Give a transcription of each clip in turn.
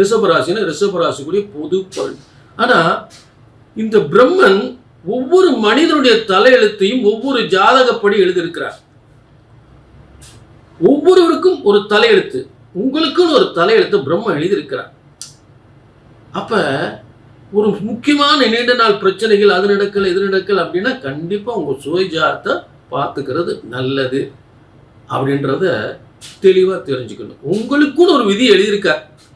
ரிஷபராசினா ரிஷபராசிக்குரிய பொது பலன். ஆனா இந்த பிரம்மன் ஒவ்வொரு மனிதனுடைய தலையெழுத்தையும் ஒவ்வொரு ஜாதகப்படி எழுதியிருக்கிறார். ஒவ்வொருவருக்கும் ஒரு தலையெழுத்து உங்களுக்குன்னு ஒரு தலையெழுத்து பிரம்ம எழுதியிருக்கிறார். அப்ப ஒரு முக்கியமான நீண்ட நாள் பிரச்சனைகள் அது நடக்கல இது நடக்கல அப்படின்னா கண்டிப்பா உங்க சுயஜாரத்தை பார்த்துக்கிறது நல்லது அப்படின்றத தெளிவா தெரிஞ்சுக்கணும். உங்களுக்குன்னு ஒரு விதி எழுதியிருக்கார்.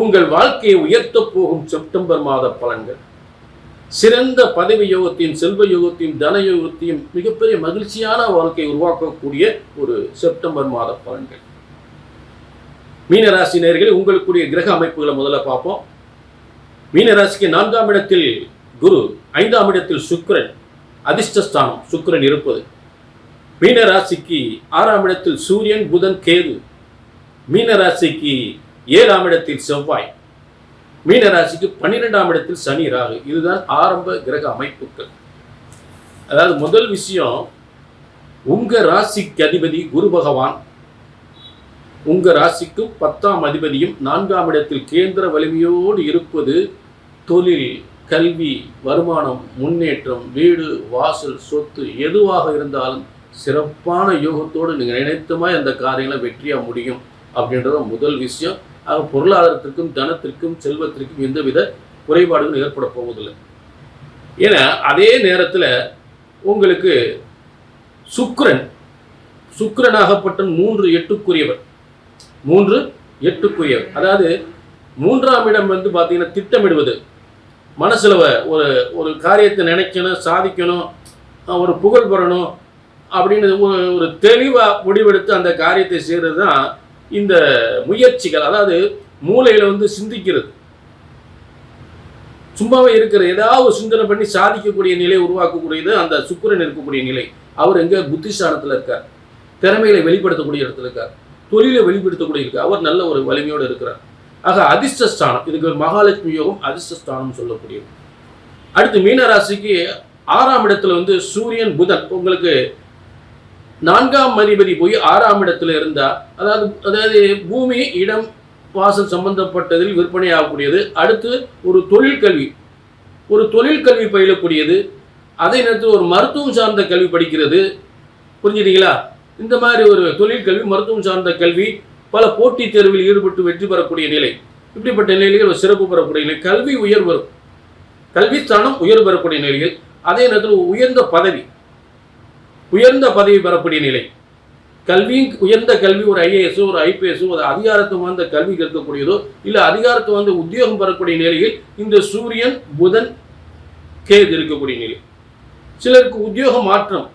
உங்கள் வாழ்க்கையை உயர்த்தப் போகும் செப்டம்பர் மாத பலன்கள். சிறந்த பதவி யோகத்தையும் செல்வ யோகத்தையும் தன யோகத்தையும் மிகப்பெரிய மகிழ்ச்சியான வாழ்க்கையை உருவாக்கக்கூடிய ஒரு செப்டம்பர் மாத பலன்கள். மீனராசி நேயர்களே உங்களுக்குரிய கிரக அமைப்புகளை முதல்ல பார்ப்போம். மீனராசிக்கு நான்காம் இடத்தில் குரு ஐந்தாம் இடத்தில் சுக்கரன் அதிர்ஷ்டஸ்தானம் சுக்கரன் இருப்பது. மீனராசிக்கு ஆறாம் இடத்தில் சூரியன் புதன் கேது. மீனராசிக்கு ஏழாம் இடத்தில் செவ்வாய். மீனராசிக்கு பன்னிரெண்டாம் இடத்தில் சனி ராகு. இதுதான் ஆரம்ப கிரக அமைப்புகள். அதாவது முதல் விஷயம் உங்க ராசிக்கு அதிபதி குரு பகவான். உங்க ராசிக்கும் பத்தாம் அதிபதியும் நான்காம் இடத்தில் கேந்திர வலிமையோடு இருப்பது தொழில் கல்வி வருமானம் முன்னேற்றம் வீடு வாசல் சொத்து எதுவாக இருந்தாலும் சிறப்பான யோகத்தோடு நீங்கள் நினைத்தமாய் அந்த காரியங்களை வெற்றியாக முடியும் அப்படின்றத முதல் விஷயம். ஆக பொருளாதாரத்திற்கும் தனத்திற்கும் செல்வத்திற்கும் எந்தவித குறைபாடுகளும் ஏற்பட போவதில்லை. ஏன்னா அதே நேரத்தில் உங்களுக்கு சுக்கரன் சுக்கரனாகப்பட்ட மூன்று எட்டுக்குரியவர். மூன்று எட்டுக்குரியவர். அதாவது மூன்றாம் இடம் வந்து பார்த்தீங்கன்னா திட்டமிடுவது. மனசில் ஒரு ஒரு காரியத்தை நினைக்கணும் சாதிக்கணும் ஒரு புகழ் பெறணும் அப்படின்னு ஒரு ஒரு தெளிவாக முடிவெடுத்து அந்த காரியத்தை செய்கிறது தான் இந்த முயற்சிகள் அதாவது மூளையில் வந்து சிந்திக்கிறது. சும்மாவே இருக்கிற ஏதாவது சிந்தனை பண்ணி சாதிக்கக்கூடிய நிலை உருவாக்கக்கூடியது அந்த சுக்கிரன் இருக்கக்கூடிய நிலை. அவர் எங்க புத்திசாலத்தில் இருக்கார். திறமைகளை வெளிப்படுத்தக்கூடிய இடத்துல இருக்கார். தொழிலை வெளிப்படுத்தக்கூடிய இருக்கார். அவர் நல்ல ஒரு வலிமையோடு இருக்கிறார். ஆக அதிர்ஷ்டஸ்தானம் இதுக்கு ஒரு மகாலட்சுமி யோகம் அதிர்ஷ்டஸ்தானம் சொல்லக்கூடியது. அடுத்து மீனராசிக்கு ஆறாம் இடத்துல வந்து சூரியன் புதன். உங்களுக்கு நான்காம் அதிபதி போய் ஆறாம் இடத்துல இருந்தா அதாவது அதாவது பூமி இடம் வாசல் சம்பந்தப்பட்டதில் விற்பனை ஆகக்கூடியது அடுத்து ஒரு தொழில் கல்வி. ஒரு தொழில் கல்வி பயிலக்கூடியது. அதே நேரத்தில் ஒரு மருத்துவம் சார்ந்த கல்வி படிக்கிறது. புரிஞ்சுட்டீங்களா இந்த மாதிரி ஒரு தொழில் கல்வி மருத்துவம் சார்ந்த கல்வி பல போட்டித் தேர்வில் ஈடுபட்டு வெற்றி பெறக்கூடிய நிலை. இப்படிப்பட்ட நிலையில் ஒரு சிறப்பு பெறக்கூடிய நிலை. கல்வி உயர் வரும். கல்விஸ்தானம் உயர் பெறக்கூடிய நிலையில் அதே நேரத்தில் உயர்ந்த பதவி. உயர்ந்த பதவி பெறக்கூடிய நிலை. கல்வியும் உயர்ந்த கல்வி ஒரு ஐஏஎஸ் ஒரு ஐபிஎஸ்ஸோ ஒரு அதிகாரத்துவம் வாய்ந்த கல்வி கற்கக்கூடியதோ இல்லை அதிகாரத்துவம் வாய்ந்த உத்தியோகம் பெறக்கூடிய நிலையில் இந்த சூரியன் புதன் கேது இருக்கக்கூடிய நிலை. சிலருக்கு உத்தியோக மாற்றம்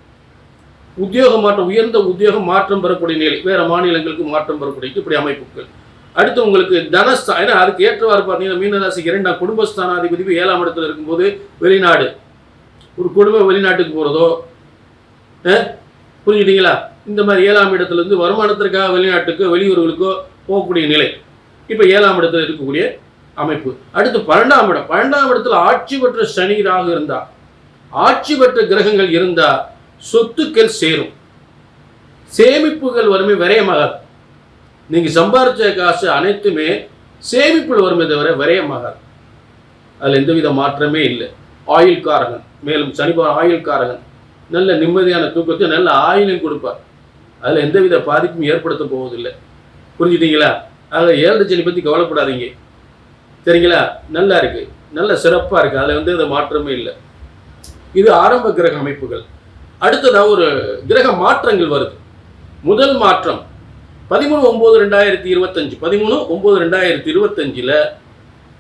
உத்தியோக மாற்றம் உயர்ந்த உத்தியோக மாற்றம் பெறக்கூடிய நிலை. வேற மாநிலங்களுக்கு மாற்றம் பெறக்கூடிய இப்படி அமைப்புகள். அடுத்து உங்களுக்கு தனஸ்தா ஏன்னா அதுக்கு ஏற்றவாறு பார்த்தீங்கன்னா மீனராசி இரண்டாம் குடும்பஸ்தானாதிபதி ஏழாம் இடத்துல இருக்கும்போது வெளிநாடு. ஒரு குடும்பம் வெளிநாட்டுக்கு போகிறதோ புரிஞ்சுட்டீங்களா? இந்த மாதிரி ஏழாம் இடத்துலேருந்து வருமானத்திற்காக வெளிநாட்டுக்கோ வெளியூர்களுக்கோ போகக்கூடிய நிலை. இப்போ ஏழாம் இடத்துல இருக்கக்கூடிய அமைப்பு. அடுத்து பன்னெண்டாம் இடம். பன்னெண்டாம் இடத்துல ஆட்சி பெற்ற சனி ராகு இருந்தா ஆட்சி பெற்ற கிரகங்கள் இருந்தா சொத்துக்கள் சேரும். சேமிப்புகள் வருமே விரயமாகாது. நீங்க சம்பாதிச்ச காசு அனைத்துமே சேமிப்பில் வருமே தவிர விரயமாகாது. அதில் எந்தவித மாற்றமே இல்லை. ஆயுள் காரகன் மேலும் சனிபார் ஆயுள் காரகன் நல்ல நிம்மதியான தூக்கத்தை நல்ல ஆயுளையும் கொடுப்பார். அதில் எந்தவித பாதிப்பும் ஏற்படுத்த போவதில்லை. புரிஞ்சுட்டீங்களா? ஆக ஏழரை சனி பற்றி கவலைப்படாதீங்க. சரிங்களா? நல்லா இருக்கு. நல்ல சிறப்பாக இருக்குது அதில் வந்து எந்த மாற்றமே இல்லை. இது ஆரம்ப கிரக அமைப்புகள். அடுத்ததாக ஒரு கிரக மாற்றங்கள் வருது. முதல் மாற்றம் பதிமூணு ஒம்பது ரெண்டாயிரத்தி இருபத்தஞ்சு. பதிமூணு ஒம்பது ரெண்டாயிரத்தி இருபத்தஞ்சில்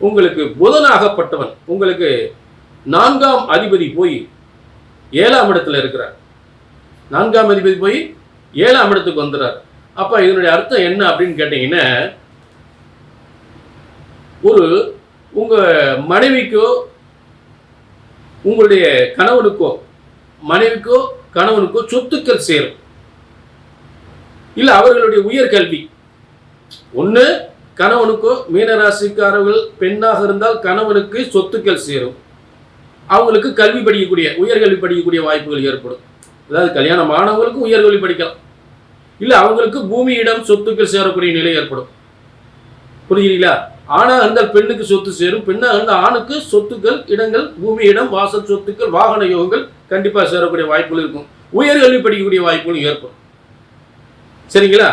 உங்களுக்கு புதனாகப்பட்டவன் உங்களுக்கு நான்காம் அதிபதி போய் ஏழாம் இடத்துல இருக்கிறார். நான்காம் அதிபதி போய் ஏழாம் இடத்துக்கு வந்துடுறார் அப்ப இதனுடைய அர்த்தம் என்ன அப்படின்னு கேட்டீங்கன்னா ஒரு உங்க மனைவிக்கோ உங்களுடைய கணவனுக்கோ மனைவிக்கோ கணவனுக்கோ சொத்துக்கள் சேரும். இல்லை அவர்களுடைய உயர்கல்வி ஒன்று கணவனுக்கோ மீனராசிக்காரர்கள் பெண்ணாக இருந்தால் கணவனுக்கு சொத்துக்கள் சேரும். அவங்களுக்கு கல்வி படிக்கக்கூடிய உயர்கல்வி படிக்கக்கூடிய வாய்ப்புகள் ஏற்படும். அதாவது கல்யாணம் ஆனவங்களுக்கும் உயர்கல்வி படிக்கலாம். இல்லை அவங்களுக்கு பூமி இடம் சொத்துக்கள் சேரக்கூடிய நிலை ஏற்படும். புரியுறீங்களா ஆணாக இருந்தால் பெண்ணுக்கு சொத்து சேரும் பெண்ணாக இருந்தால் ஆணுக்கு சொத்துக்கள் இடங்கள் பூமி இடம் வாசல் சொத்துக்கள் வாகன யோகங்கள் கண்டிப்பாக சேரக்கூடிய வாய்ப்புகள் இருக்கும். உயர்கல்வி படிக்கக்கூடிய வாய்ப்புகளும் ஏற்படும். சரிங்களா?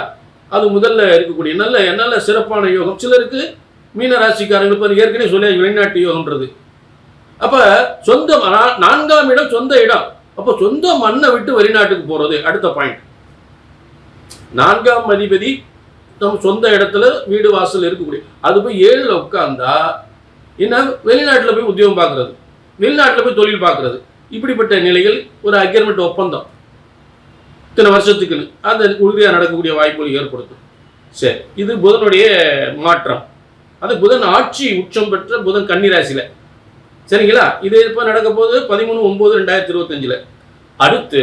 அது முதல்ல இருக்கக்கூடிய நல்ல நல்ல சிறப்பான யோகம். சிலருக்கு மீன ராசிக்காரங்களுக்கு ஏற்கனவே சொல்லி வெளிநாட்டு யோகம்ன்றது. அப்ப சொந்த நான்காம் இடம் சொந்த இடம். அப்ப சொந்த மண்ணை விட்டு வெளிநாட்டுக்கு போறது அடுத்த பாயிண்ட் நான்காம் அதிபதி நம்ம சொந்த இடத்துல வீடு வாசல் இருக்கக்கூடிய அது போய் ஏழுல உட்கார்ந்தா என்ன? வெளிநாட்டுல போய் உத்தியோகம் பார்க்கறது. வெளிநாட்டுல போய் தொழில் பார்க்கறது. இப்படிப்பட்ட நிலையில் ஒரு அக்ரிமெண்ட் ஒப்பந்தம். இத்தனை வருஷத்துக்குன்னு அந்த உறுதியாக நடக்கக்கூடிய வாய்ப்புகள் ஏற்படுத்தும். சரி இது புதனுடைய மாற்றம். அது புதன் ஆட்சி உச்சம் பெற்ற புதன் கன்னிராசியில். சரிங்களா? இது இப்போ நடக்க போகுது? பதிமூணு ஒம்பது ரெண்டாயிரத்தி இருபத்தஞ்சில். அடுத்து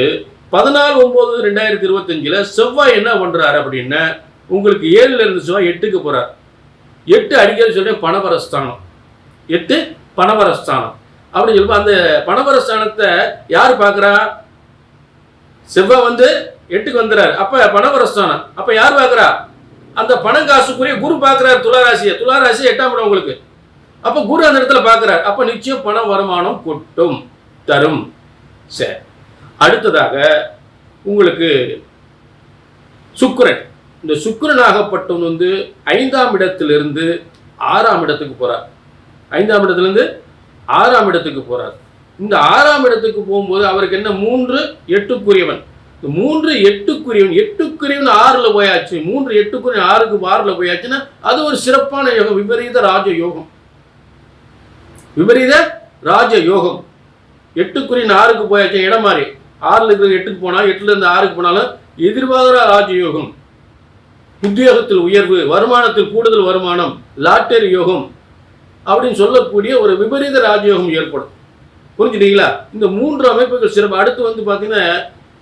பதினாலு ஒம்பது ரெண்டாயிரத்தி இருபத்தஞ்சில் செவ்வாய் என்ன பண்ணுறாரு அப்படின்னா உங்களுக்கு ஏழுல இருந்து செவ்வாய் எட்டுக்கு போகிறார் எட்டு அடிக்கடி சொல்லி பணபரஸ்தானம் எட்டு பணபரஸ்தானம் அப்படின்னு சொல்லுவோம் அந்த பணபரஸ்தானத்தை யார் பார்க்குறா? செவ்வாய் வந்து எட்டுக்கு வந்துறாரு. அப்போ பணபரஸ்தானம் அப்போ யார் பார்க்குறா? அந்த பணம் காசுக்குரிய குரு பார்க்குறாரு துளாராசியை துளாராசி எட்டாம் இடம் உங்களுக்கு. அப்ப குரு அந்த இடத்துல பார்க்கறாரு அப்ப நிச்சயம் பண வருமானம் கொட்டும் தரும். சரி அடுத்ததாக உங்களுக்கு சுக்கரன். இந்த சுக்கரனாகப்பட்டவன் வந்து ஐந்தாம் இடத்திலிருந்து ஆறாம் இடத்துக்கு போறார். ஐந்தாம் இடத்திலிருந்து ஆறாம் இடத்துக்கு போறார். இந்த ஆறாம் இடத்துக்கு போகும்போது அவருக்கு என்ன? மூன்று எட்டுக்குரியவன். இந்த மூன்று எட்டுக்குரியவன் எட்டுக்குரியவன் ஆறுல போயாச்சு. மூன்று எட்டுக்குரியவன் ஆறுக்கு ஆறுல போயாச்சுன்னா அது ஒரு சிறப்பான யோகம் விபரீத ராஜ யோகம். விபரீத ராஜ யோகம் எட்டுக்குரியவன் ஆறுக்கு போயாச்சு இடம் மாறி. ஆறுல இருக்கிற எட்டுக்கு போனால் எட்டுல இருந்து ஆறுக்கு போனாலும் எதிர்பாராத ராஜ யோகம் உத்தியோகத்தில் உயர்வு வருமானத்தில் கூடுதல் வருமானம் லாட்டரி யோகம் அப்படின்னு சொல்லக்கூடிய ஒரு விபரீத ராஜயோகம் ஏற்படும். புரிஞ்சுட்டீங்களா? இந்த மூன்று அமைப்புகள் சிறப்பு. அடுத்து வந்து பார்த்தீங்கன்னா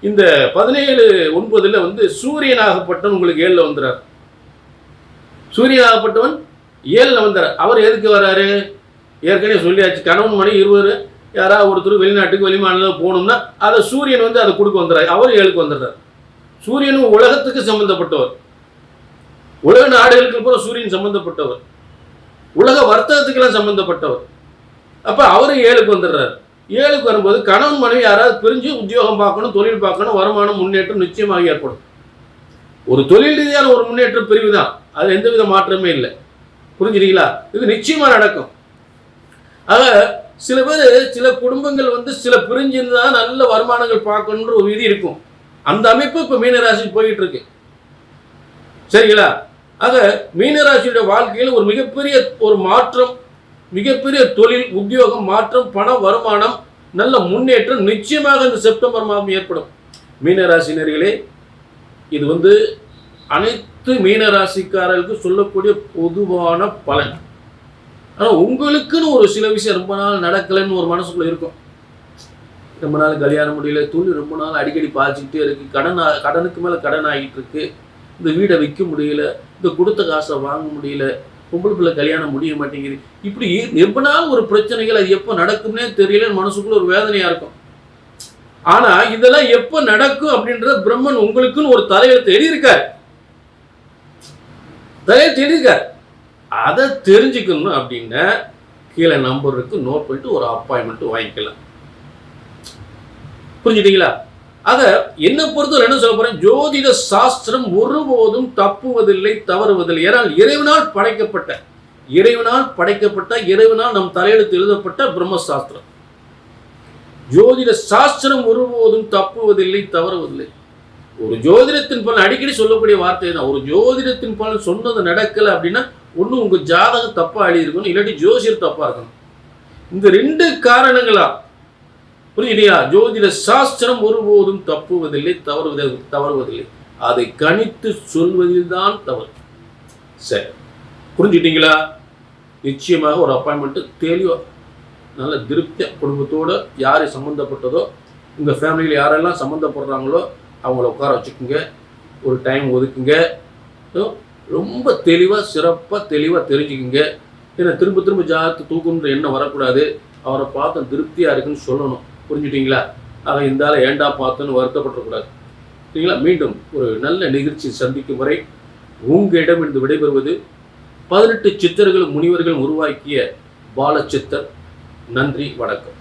இந்த பதினேழு ஒன்பதுல வந்து சூரியனாகப்பட்டவன் உங்களுக்கு ஏழில் வந்துறார். சூரியனாகப்பட்டவன் ஏழில் வந்தார். அவர் எதுக்கு வர்றாரு ஏற்கனவே சொல்லியாச்சு கணவன் மணி இருவர் யாராவது ஒருத்தர் வெளிநாட்டுக்கு வெளிமாநிலம் போகணும்னா அதை சூரியன் வந்து அதை கொடுக்க வந்துடுறாரு. அவர் ஏழுக்கு வந்துடுறார். சூரியனும் உலகத்துக்கு சம்பந்தப்பட்டவர். உலக நாடுகளுக்கு பூரா சூரியன் சம்பந்தப்பட்டவர். உலக வர்த்தகத்துக்கெல்லாம் சம்பந்தப்பட்டவர். அப்போ அவரும் ஏழுக்கு வந்துடுறாரு. ஏழுக்கு வரும்போது கணவன் மனைவி யாராவது பிரிஞ்சு உத்தியோகம் பார்க்கணும் தொழில் பார்க்கணும் வருமானம் முன்னேற்றம் நிச்சயமாக ஏற்படும். ஒரு தொழில் ரீதியான ஒரு முன்னேற்றம் பிரிவு தான் அது எந்தவித மாற்றமே இல்லை. புரிஞ்சுட்டீங்களா இது நிச்சயமாக நடக்கும். ஆக சில பேர் சில குடும்பங்கள் வந்து சில பிரிஞ்சிருந்தா நல்ல வருமானங்கள் பார்க்கணுன்ற ஒரு விதி இருக்கும். அந்த அமைப்பு இப்போ மீனராசிக்கு போயிட்டு இருக்கு சரிங்களா? ஆக மீனராசியுடைய வாழ்க்கையில் ஒரு மிகப்பெரிய ஒரு மாற்றம் மிகப்பெரிய தொழில் உத்தியோகம் மாற்றம் பண வருமானம் நல்ல முன்னேற்றம் நிச்சயமாக இந்த செப்டம்பர் மாதம் ஏற்படும். மீனராசினர்களே இது வந்து அனைத்து மீனராசிக்காரர்களுக்கு சொல்லக்கூடிய பொதுவான பலன். ஆனால் உங்களுக்குன்னு ஒரு சில விஷயம் ரொம்ப நாள் நடக்கலைன்னு ஒரு மனசுக்குள்ளே இருக்கும். ரொம்ப நாள் கல்யாணம் முடியல துணி ரொம்ப நாள் அடிக்கடி பாய்ச்சிக்கிட்டே இருக்கு கடன் கடனுக்கு மேலே கடன் ஆகிட்டு இருக்கு இந்த வீடை விற்க முடியல இந்த கொடுத்த காசை வாங்க முடியல பொம்பளை பிள்ளை கல்யாணம் முடிய மாட்டேங்குது. இப்படி ரொம்ப நாள் ஒரு பிரச்சனைகள் அது எப்போ நடக்கும்னே தெரியலன்னு மனசுக்குள்ள ஒரு வேதனையாக இருக்கும். ஆனால் இதெல்லாம் எப்போ நடக்கும் அப்படின்றத பிரம்மன் உங்களுக்குன்னு ஒரு தலையெழுத்து எழுதியிருக்காரு தலையெழுத்து எழுதியிருக்காரு அதை தெரிஞ்சுக்கணும் அப்படின்னா கீழே நம்பர் இருக்கு நோட் பண்ணிட்டு ஒரு அப்பாயின்மெண்ட் வாங்கிக்கலாம். புரிஞ்சுட்டீங்களா? ஆக என்ன பொறுத்தவரை என்ன சொல்ல போறேன்? ஜோதிட சாஸ்திரம் ஒருபோதும் தப்புவதில்லை தவறுவதில்லை. ஏனால் இறைவனால் படைக்கப்பட்ட இறைவனால் படைக்கப்பட்ட இறைவனால் நம் தலையெழுத்து எழுதப்பட்ட பிரம்மசாஸ்திரம். ஜோதிட சாஸ்திரம் ஒருபோதும் தப்புவதில்லை தவறுவதில்லை. ஒரு ஜோதிடத்தின் பலன் அடிக்கடி சொல்லக்கூடிய வார்த்தை தான் ஒரு ஜோதிடத்தின் பலன் சொன்னது நடக்கல அப்படின்னா ஒன்று உங்கள் ஜாதகம் தப்பாக எழுதியிருக்கணும் இல்லாட்டி ஜோசியர் தப்பாக இருக்கணும். இந்த ரெண்டு காரணங்களா? புரியலையா ஜோதிட சாஸ்திரம் ஒருபோதும் தப்புவதில்லை தவறுவதில்லை தவறுவதில்லை. அதை கணித்து சொல்வதில்தான் தவறு. சரி. புரிஞ்சுட்டீங்களா நிச்சயமாக ஒரு அப்பாயின்மெண்ட்டு தெளிவாக நல்ல திருப்தியா குடும்பத்தோடு யார் சம்மந்தப்பட்டதோ உங்கள் ஃபேமிலியில் யாரெல்லாம் சம்மந்தப்படுறாங்களோ அவங்கள உட்கார வச்சுக்கோங்க. ஒரு டைம் ஒதுக்குங்க. ரொம்ப தெளிவாக சிறப்பாக தெளிவாக தெரிஞ்சுக்குங்க. ஏன்னா திரும்ப திரும்ப ஜாத்து தூக்குன்ற எண்ணம் வரக்கூடாது. அவரை பார்த்து திருப்தியாக இருக்குன்னு சொல்லணும். புரிஞ்சுட்டீங்களா? ஆக இந்த ஏண்டா பார்த்தோன்னு வருத்தப்படக்கூடாது சரிங்களா? மீண்டும் ஒரு நல்ல நிகழ்ச்சி சந்திக்கும் வரை உங்களிடமிருந்து விடைபெறுவது பதினெட்டு சித்தர்களும் முனிவர்களும் உருவாக்கிய பாலச்சித்தர் நன்றி வணக்கம்.